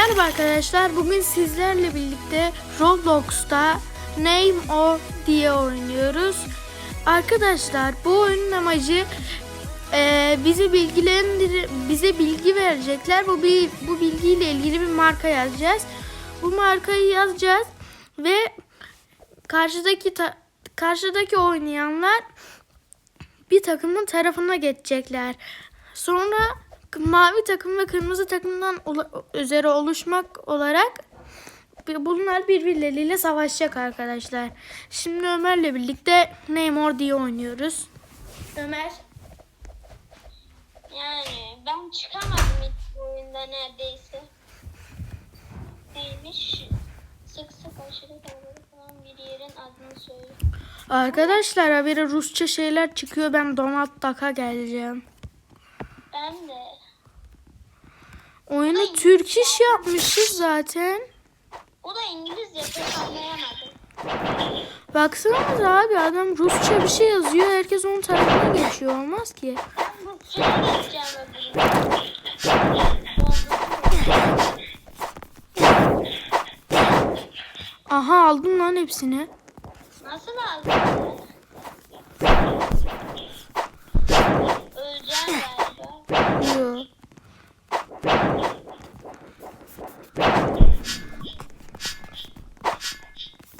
Merhaba arkadaşlar. Bugün sizlerle birlikte Roblox'ta Name or diye oynuyoruz. Arkadaşlar bu oyunun amacı e, bizi bilgilendir bize bilgi verecekler. Bu bu bilgiyle ilgili bir marka yazacağız. Bu markayı yazacağız ve karşıdaki ta- karşıdaki oynayanlar bir takımın tarafına geçecekler. Sonra mavi takım ve kırmızı takımdan üzere oluşmak olarak bunlar birbirleriyle savaşacak arkadaşlar. Şimdi Ömer'le birlikte Neymar diye oynuyoruz. Ömer. Yani ben çıkamadım bu oyunda neredeyse. Neymiş? Sık sık aşırı kalabalık olan bir yerin adını söyle. Arkadaşlar habire Rusça şeyler çıkıyor. Ben Donald Duck'a geleceğim. Ben de. Oyunu Türk iş yapmışız zaten. O da İngilizce pek anlayamadım. Baksanıza abi adam Rusça bir şey yazıyor. Herkes onun tarafına geçiyor. Olmaz ki. Aha aldım lan hepsini. Nasıl aldın? Öleceğim galiba. Yo.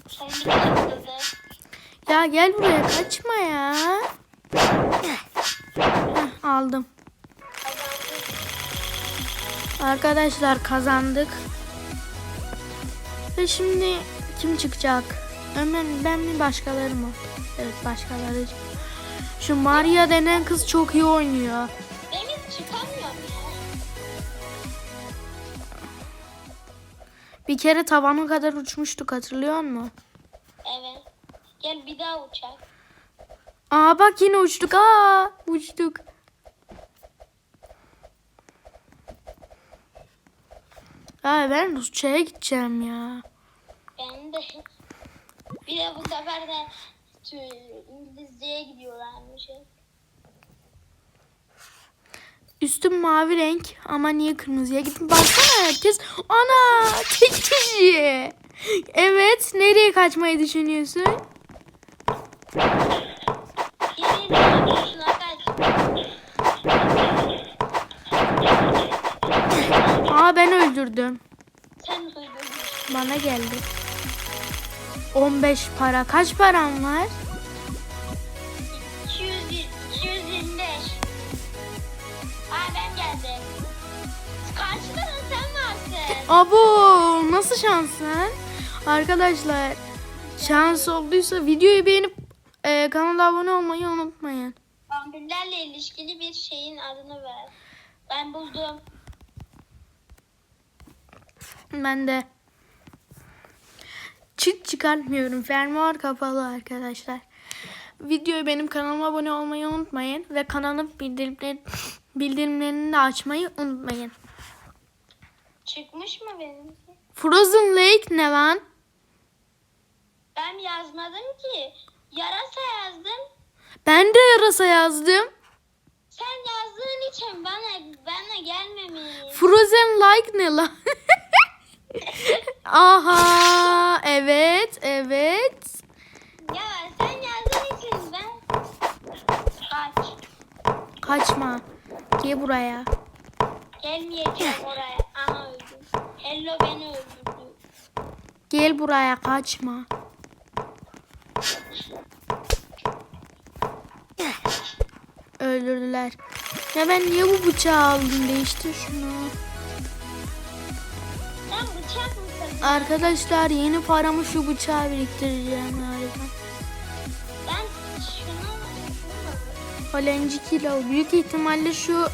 Sen bir çıktı da. Ya gel buraya kaçma ya. Heh, aldım. Arkadaşlar kazandık. Ve şimdi kim çıkacak? Ömer ben mi başkaları mı? Evet başkaları. Şu Maria denen kız çok iyi oynuyor. Benim çıkamıyorum ya. Bir kere tavana kadar uçmuştuk hatırlıyor musun? Gel bir daha uçak. Aa bak yine uçtuk. Aa uçtuk. Aa ben Rusça'ya gideceğim ya. Ben de. Bir de bu sefer de İngilizceye gidiyorlarmış. Üstüm mavi renk ama niye kırmızıya gittim? Baksana herkes. Ana tek kişi. Evet nereye kaçmayı düşünüyorsun? Geri dön, şuna kaç. Aa ben öldürdüm. Sen duydun. Bana geldi. 15 para. Kaç param var? 200, 225. Aa ben geldim. Karşıda da sen varsın. Abo nasıl şansın? Arkadaşlar şans olduysa videoyu beğenip e, kanala abone olmayı unutmayın. Vampirlerle ilişkili bir şeyin adını ver. Ben buldum. Ben de çıt çıkartmıyorum. Fermuar kapalı arkadaşlar. Videoyu benim kanalıma abone olmayı unutmayın. Ve kanalın bildirimleri, bildirimlerini de açmayı unutmayın. Çıkmış mı benimki? Frozen Lake ne lan? Ben yazmadım ki. Yarasa yazdım. Ben de yarasa yazdım. Sen yazdığın için bana bana gelmemiş. Frozen Like ne lan? Aha evet evet. Ya sen yazdığın için ben kaç. Kaçma. Gel buraya. Gelmeyeceğim oraya. Aha öldüm. Hello beni öldürdü. Gel buraya kaçma. Öldürdüler. Ya ben niye bu bıçağı aldım? Değiştir şunu. Sen bıçak mısın? Arkadaşlar yeni paramı şu bıçağı biriktireceğim galiba. Ben şunu Falenciki lav. Büyük ihtimalle şu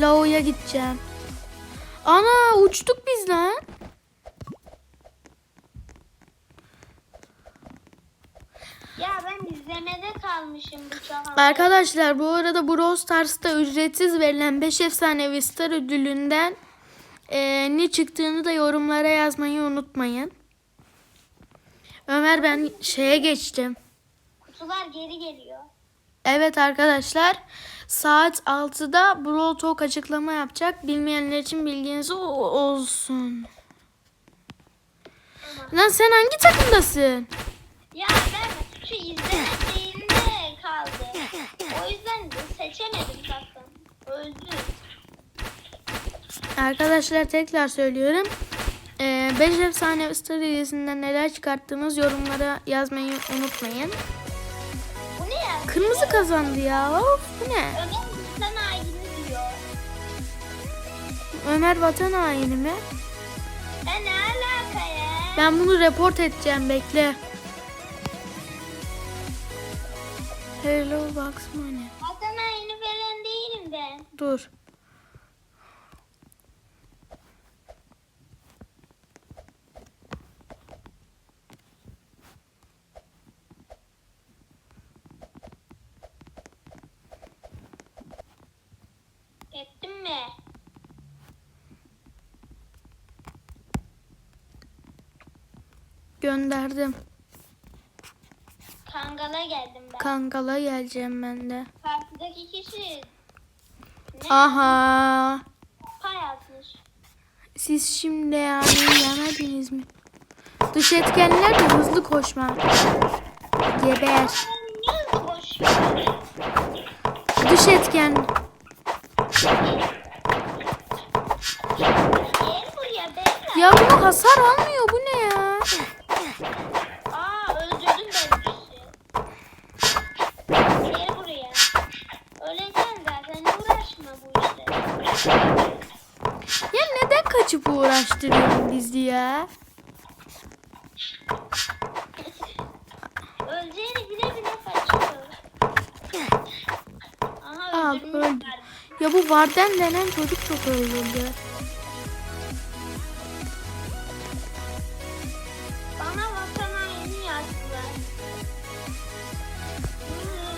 lavoya gideceğim. Ana uçtuk biz lan. Ya ben izlemede kalmışım bıçak. Arkadaşlar bu arada Brawl Stars'ta ücretsiz verilen 5 efsanevi star ödülünden eee, ne çıktığını da yorumlara yazmayı unutmayın. Ömer ben şeye geçtim. Kutular geri geliyor. Evet arkadaşlar saat 6'da Brawl Talk açıklama yapacak. Bilmeyenler için bilginiz olsun. Lan sen hangi takımdasın? Ya ben şu izleme şeyinde kaldı. O yüzden de seçemedim zaten. Öldü. Arkadaşlar tekrar söylüyorum. 5 efsane stratejisinden neler çıkarttığımız yorumlara yazmayı unutmayın. Bu ne ya? Kırmızı kazandı ya. Of bu ne? Ömer sen aydını diyor. Ömer vatan haini mi? Ya ne alaka ya? Ben bunu report edeceğim bekle. Hello box money. Vatan haini falan değilim ben. Dur. Ettim mi? Gönderdim. Kangala geldim ben. Kankala geleceğim ben de. Parktaki kişi ne Aha. pay atmış. Siz şimdi yani yemediniz mi? Dış etkenler de hızlı koşma. Geber. Dış etken. Ya bu hasar almıyor. Bu ne ya? Aa öldürdüm ben kişi. Gel buraya. Öleceksin zaten uğraşma bu işte. Ya neden bizi ya? Öleceğini bile bile kaçıyor. Aha öldü. Ya bu Varden denen çocuk çok öldürdü. Bana vatan haini yazdılar.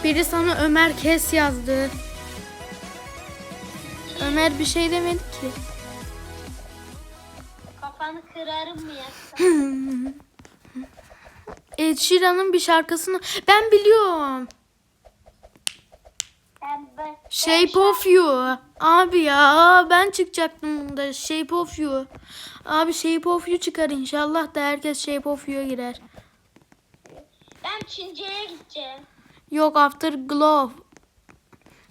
Biri sana Ömer kes yazdı. Ömer bir şey demedi ki. Kafanı kırarım mı yaksam? Ed Sheeran'ın bir şarkısını ben biliyorum. Ben, ben, Shape of You. Abi ya ben çıkacaktım bunda Shape of You. Abi Shape of You çıkar inşallah da herkes Shape of You'a girer. ben Çince'ye gideceğim. Yok Afterglow.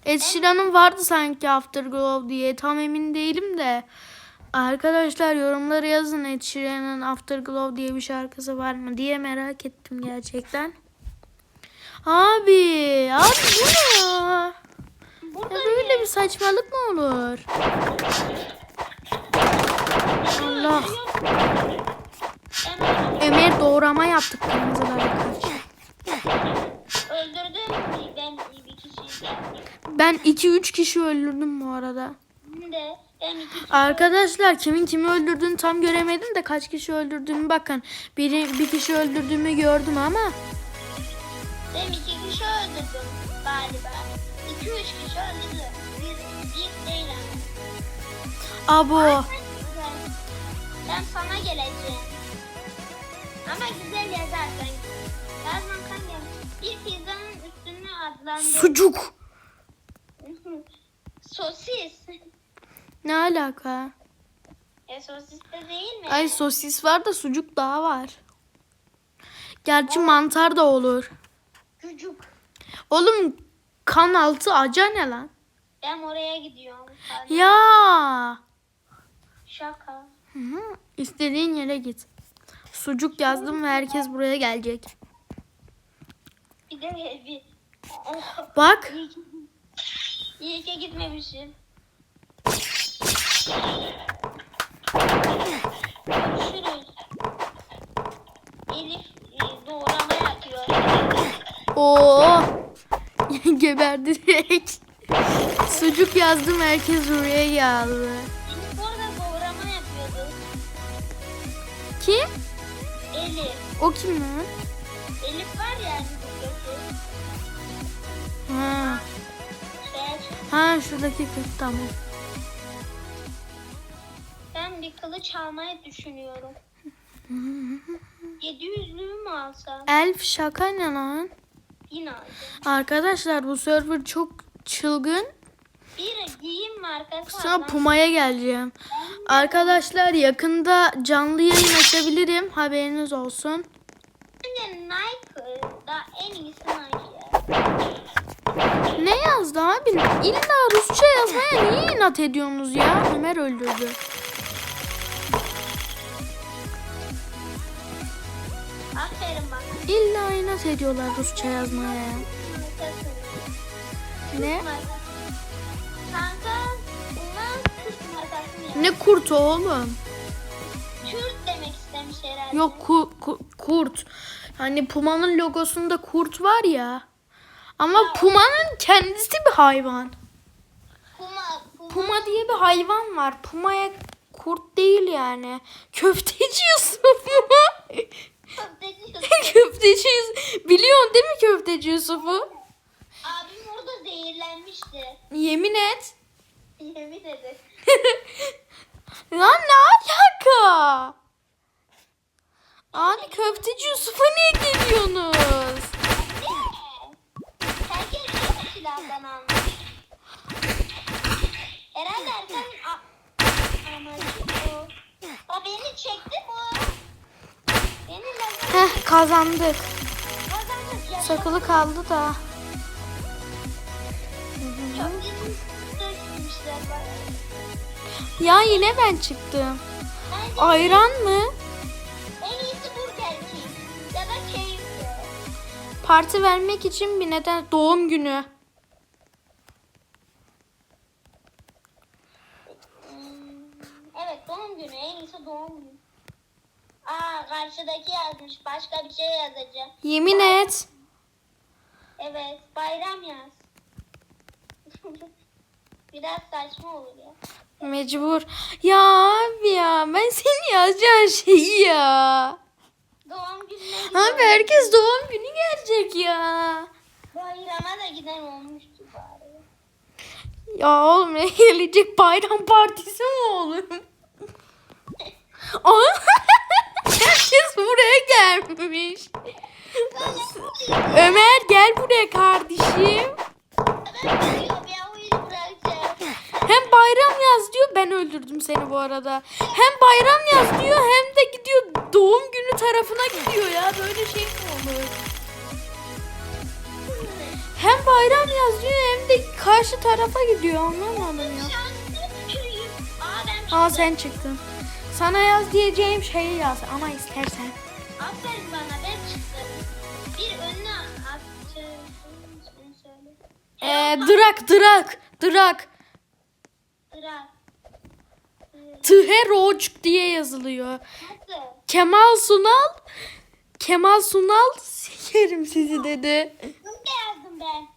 Ed Sheeran'ın vardı sanki Afterglow diye tam emin değilim de. Arkadaşlar yorumlara yazın Ed Sheeran'ın Afterglow diye bir şarkısı var mı diye merak ettim gerçekten. Abi, abi bu ne ya? Ya Burada böyle bir saçmalık mı olur? Allah. Ömer doğrama yaptık kırmızılara karşı. öldürdüm ben bir kişiyi. Ben 2-3 kişi öldürdüm bu arada. Ben Arkadaşlar kimin kimi öldürdüğünü tam göremedim de kaç kişi öldürdüğümü bakın. Biri bir kişi öldürdüğümü gördüm ama ben iki kişi öldürdüm galiba. İki üç kişi öldürdüm. Bir, bir değil ama. abo Ben, sana geleceğim. Ama güzel yazarsan. Yazman kan. Bir pizzanın üstünü adlandır. sucuk. Sosis. Ne alaka? E sosis de değil mi? Ay sosis var da sucuk daha var. Gerçi mantar da olur. Çocuk. Oğlum kan altı aca ne lan? Ben oraya gidiyorum. Hadi. Ya. Şaka. Hı hı. İstediğin yere git. Sucuk yazdım ve herkes buraya gelecek. Bir de bir. Oh, Bak. iyi ki, iyi ki gitmemişim. Görüşürüz. Elif e, doğrama yapıyor. Oo. Geberdi direkt. Sucuk yazdım herkes buraya geldi. Elif orada doğrama yapıyordu. Kim? Elif. O kim lan? Elif var ya buradaki. Ha. Ha şuradaki kız tamam. Ben bir kılıç almayı düşünüyorum. 700'lüğü mü alsam? Elf şaka ne lan? Yine. Arkadaşlar bu server çok çılgın. Bir giyim markası Sonra. Puma'ya geleceğim. Arkadaşlar yakında canlı yayın açabilirim. Haberiniz olsun. Bence Nike da en iyisi Nike. Ne yazdı abi? İlla Rusça yazmaya niye inat ediyorsunuz ya? Ömer öldürdü. İlla inat ediyorlar Rusça yazmaya. Ne? Kanka bunlar? Ne kurt oğlum? Kürt demek istemiş herhalde. Yok ku- ku- kurt. Hani Puma'nın logosunda kurt var ya. Ama Puma'nın kendisi bir hayvan. Puma, Puma. Puma diye bir hayvan var. Puma'ya kurt değil yani. Köfteci Yusuf mu? Köfteci Yusuf. Biliyorsun değil mi köfteci Yusuf'u? Abim orada zehirlenmişti. Yemin et. Yemin ederim. Lan ne alaka? Abi köfteci Yusuf'a niye geliyorsunuz? Herkes bir silahdan almış. Herhalde Erkan... A- Aman o. O beni çekti bu. Heh kazandık. Sakılı kaldı da. Ya yine ben çıktım. Ayran mı? en iyisi Burger. Ya da KFC. Parti vermek için bir neden doğum günü. Hmm, Evet doğum günü. En iyisi doğum günü. Aa karşıdaki yazmış. Başka bir şey yazacağım. Yemin et. Evet, bayram yaz. Biraz saçma olur ya. Mecbur. Ya abi ya ben seni yazacağın şeyi ya. Doğum gününe Abi giden, herkes doğum günü gelecek ya. bayrama da giden olmuştu bari. Ya oğlum ne gelecek bayram partisi mi olur? Aa, herkes buraya gelmiş. Ömer gel buraya kardeşim. Hem bayram yaz diyor ben öldürdüm seni bu arada. Hem bayram yaz diyor hem de gidiyor doğum günü tarafına gidiyor ya böyle şey mi olur? Hem bayram yaz diyor hem de karşı tarafa gidiyor anlamadım ya. Aa sen çıktın. Sana yaz diyeceğim şeyi yaz ama istersen. Aferin bana ben çıktım. Bir önüne söyle. Ee, drak drak drak. Irak. Tıhe Roçk diye yazılıyor. Nasıl? Kemal Sunal Kemal Sunal sikerim sizi dedi. Da yazdım ben.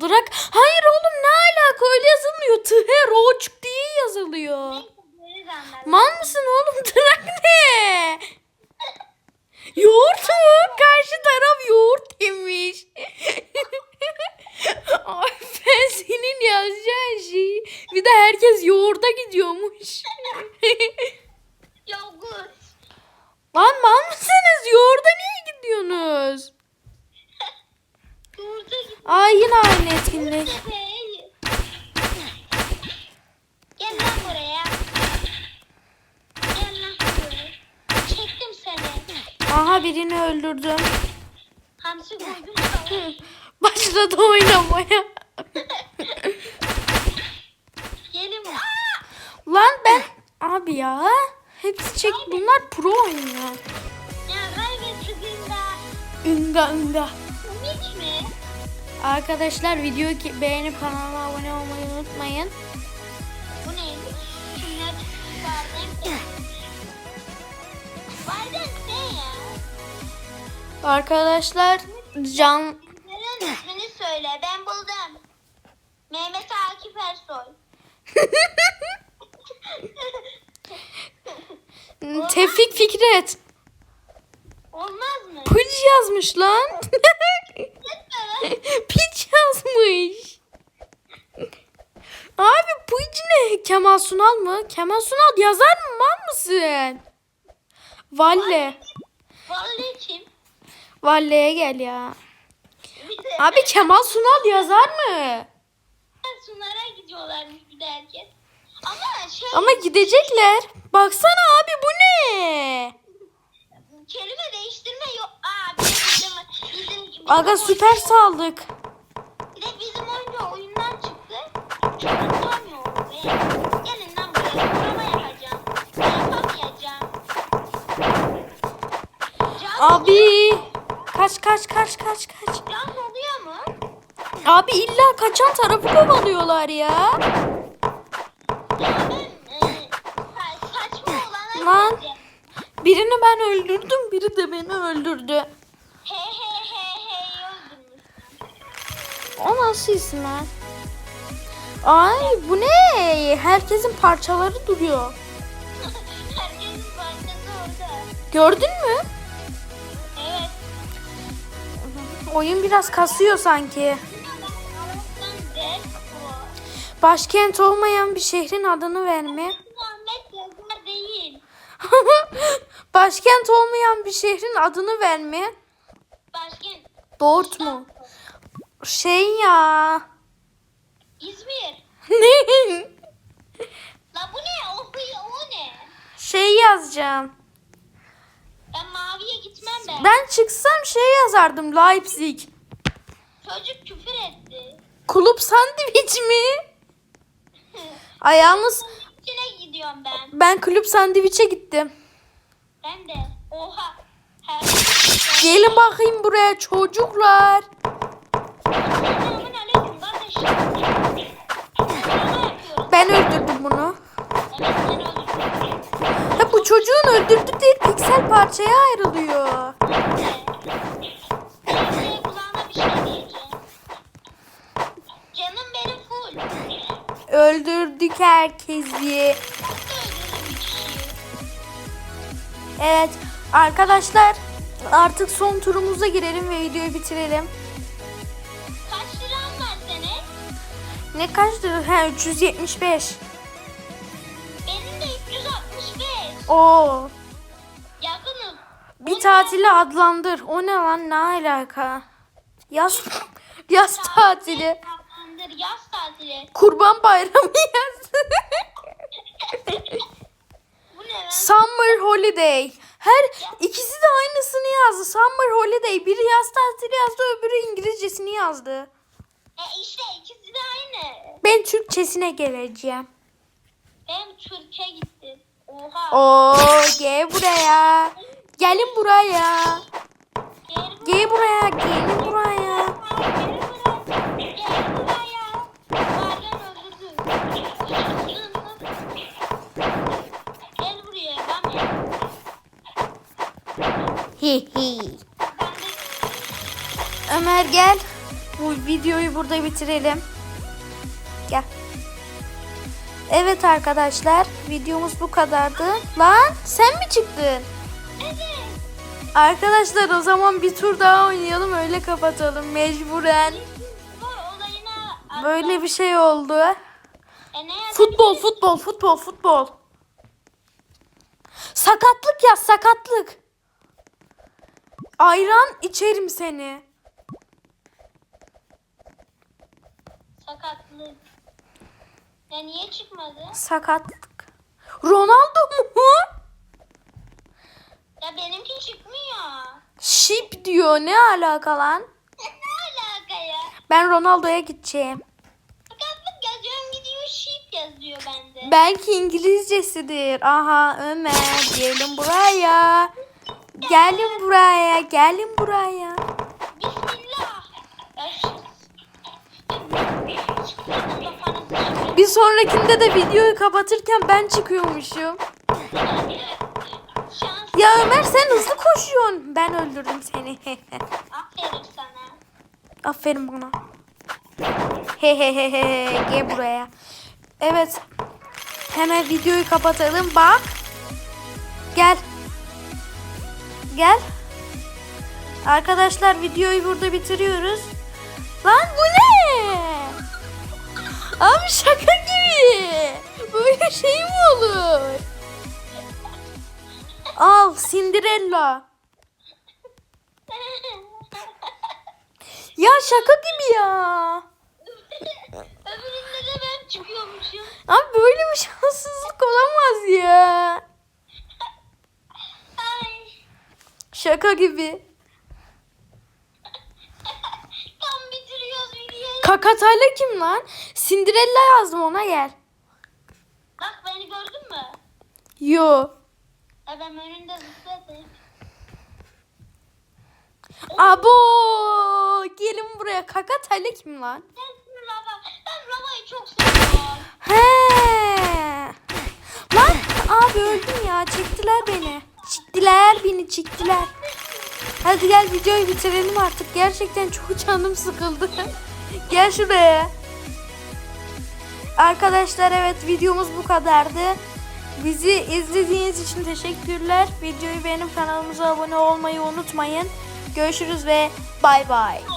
Drak hayır oğlum ne alaka öyle yazılmıyor. Tıhe Roçk diye yazılıyor. Anlarım. Mal mısın oğlum drak ne? Yoğurt mu? Karşı taraf yoğurt demiş. Ay ben senin yazacağın şeyi. Bir de herkes yoğurda gidiyormuş. Yogur. Lan mal mısınız? Yoğurda niye gidiyorsunuz? Aa yine aynı etkinlik. Gel lan buraya. Gel lan buraya. Çektim birini öldürdüm. Hamsi koydum. Başladı oynamaya. Gelin. Lan ben... Abi ya. Hepsi çek. Bunlar pro oyunlar. Ya kaybettik da. Ünga ünga. Hiç mi? Arkadaşlar videoyu beğenip kanalıma abone olmayı unutmayın. Arkadaşlar can ismini söyle. Ben buldum. Mehmet Akif Ersoy. Tevfik Fikret. Olmaz mı? Piç yazmış lan. Piç yazmış. Abi piç ne? Kemal Sunal mı? Kemal Sunal yazar mı? Mal mısın? Valle. Vallahi kim? Valle'ye gel ya. De Abi Kemal Sunal yazar mı? Sunar'a gidiyorlarmış bir de herkes. Ama şey Ama gidecekler. Baksana abi bu ne? kelime değiştirme yok. Aa bizim bizim, bizim Aga süper saldık. Bir de bizim oyuncu oyundan çıktı. Çocuk sormuyor. Be. Gelin lan buraya. Kurama yapacağım. Ben yapamayacağım. Can, Abi kaç kaç kaç kaç kaç. can oluyor mu? Abi illa kaçan tarafı kovalıyorlar ya. Ya ben e, sa- saçma olana Lan. gideceğim. Birini ben öldürdüm, biri de beni öldürdü. He he he he öldürmüş. O nasıl isim lan? Ay bu ne? Herkesin parçaları duruyor. Herkesin parçası orada. Gördün mü? Oyun biraz kasıyor sanki. Başkent olmayan bir şehrin adını verme. Başkent olmayan bir şehrin adını verme. Başkent. Doğrt mu? Şey ya. İzmir. Ne? La bu ne? O, o ne? şey yazacağım. Maviye gitmem ben. Ben çıksam şey yazardım Leipzig. Çocuk küfür etti. Kulüp sandviç mi? Ay yalnız İçine gidiyorum ben. ben kulüp sandviçe gittim. Ben de. Oha. Her Gelin bakayım buraya çocuklar. Çocuğun öldürdük değil piksel parçaya ayrılıyor. Şey. Öldürdük herkesi. Evet arkadaşlar artık son turumuza girelim ve videoyu bitirelim. Kaç liran var senin? Ne kaçtı? Ha 375. Oo. Yakınım. Bir tatili adlandır. O ne lan ne alaka? Yaz yaz tatili. Tatlıdır, Yaz tatili. Kurban bayramı yaz. Bu ne lan? Summer holiday. Her ikisi de aynısını yazdı. Summer holiday. Biri yaz tatili yazdı, öbürü İngilizcesini yazdı. E işte ikisi de aynı. Ben Türkçesine geleceğim. Ben Türkiye gittim. Oha. Oo, gel buraya. Gelin buraya. Gel buraya. Gel buraya, gelin buraya. Hi hi. Ömer gel. Bu videoyu burada bitirelim. Evet arkadaşlar, videomuz bu kadardı. Lan sen mi çıktın? Evet. Arkadaşlar o zaman bir tur daha oynayalım öyle kapatalım mecburen. Böyle bir şey oldu. E Futbol, futbol, futbol, futbol. Sakatlık yaz, sakatlık. Ayran içerim seni. Sakatlık. Ya niye çıkmadı? Sakatlık. Ronaldo mu? Ya benimki çıkmıyor. Şip diyor. Ne alaka lan? Ne alaka ya? Ben Ronaldo'ya gideceğim. Sakatlık yazıyorum gidiyor şip yazıyor bende. Belki İngilizcesidir. Aha Ömer gelin buraya. Gelin buraya, gelin buraya. Bismillah. Ya şu- Çıkmadı kafanızı. Bir sonrakinde de videoyu kapatırken ben çıkıyormuşum. Ya Ömer sen hızlı koşuyorsun. Ben öldürdüm seni. Aferin sana. Aferin bana. He he he he gel buraya. Evet. Hemen videoyu kapatalım. Bak. Gel. Gel. Arkadaşlar videoyu burada bitiriyoruz. Lan bu ne? Abi şaka gibi. Böyle şey mi olur? Al Cinderella. Ya şaka gibi ya. Öbüründe de ben çıkıyormuşum. Abi böyle bir şanssızlık olamaz ya. Ay. Şaka gibi. Tam bitiriyoruz videoyu. Kakatayla kim lan? Cinderella yazdım ona gel. Bak beni gördün mü? Yo. Ben önünde zıplatayım. Abo gelin buraya. Kakatayla kim lan? Sensin Rava. Ben Rava'yı çok seviyorum. He. Lan abi öldüm ya. Çektiler beni. Çektiler beni çektiler. Hadi gel videoyu bitirelim artık. Gerçekten çok canım sıkıldı. gel şuraya. Arkadaşlar evet videomuz bu kadardı. Bizi izlediğiniz için teşekkürler. Videoyu beğenip kanalımıza abone olmayı unutmayın. Görüşürüz ve bay bay.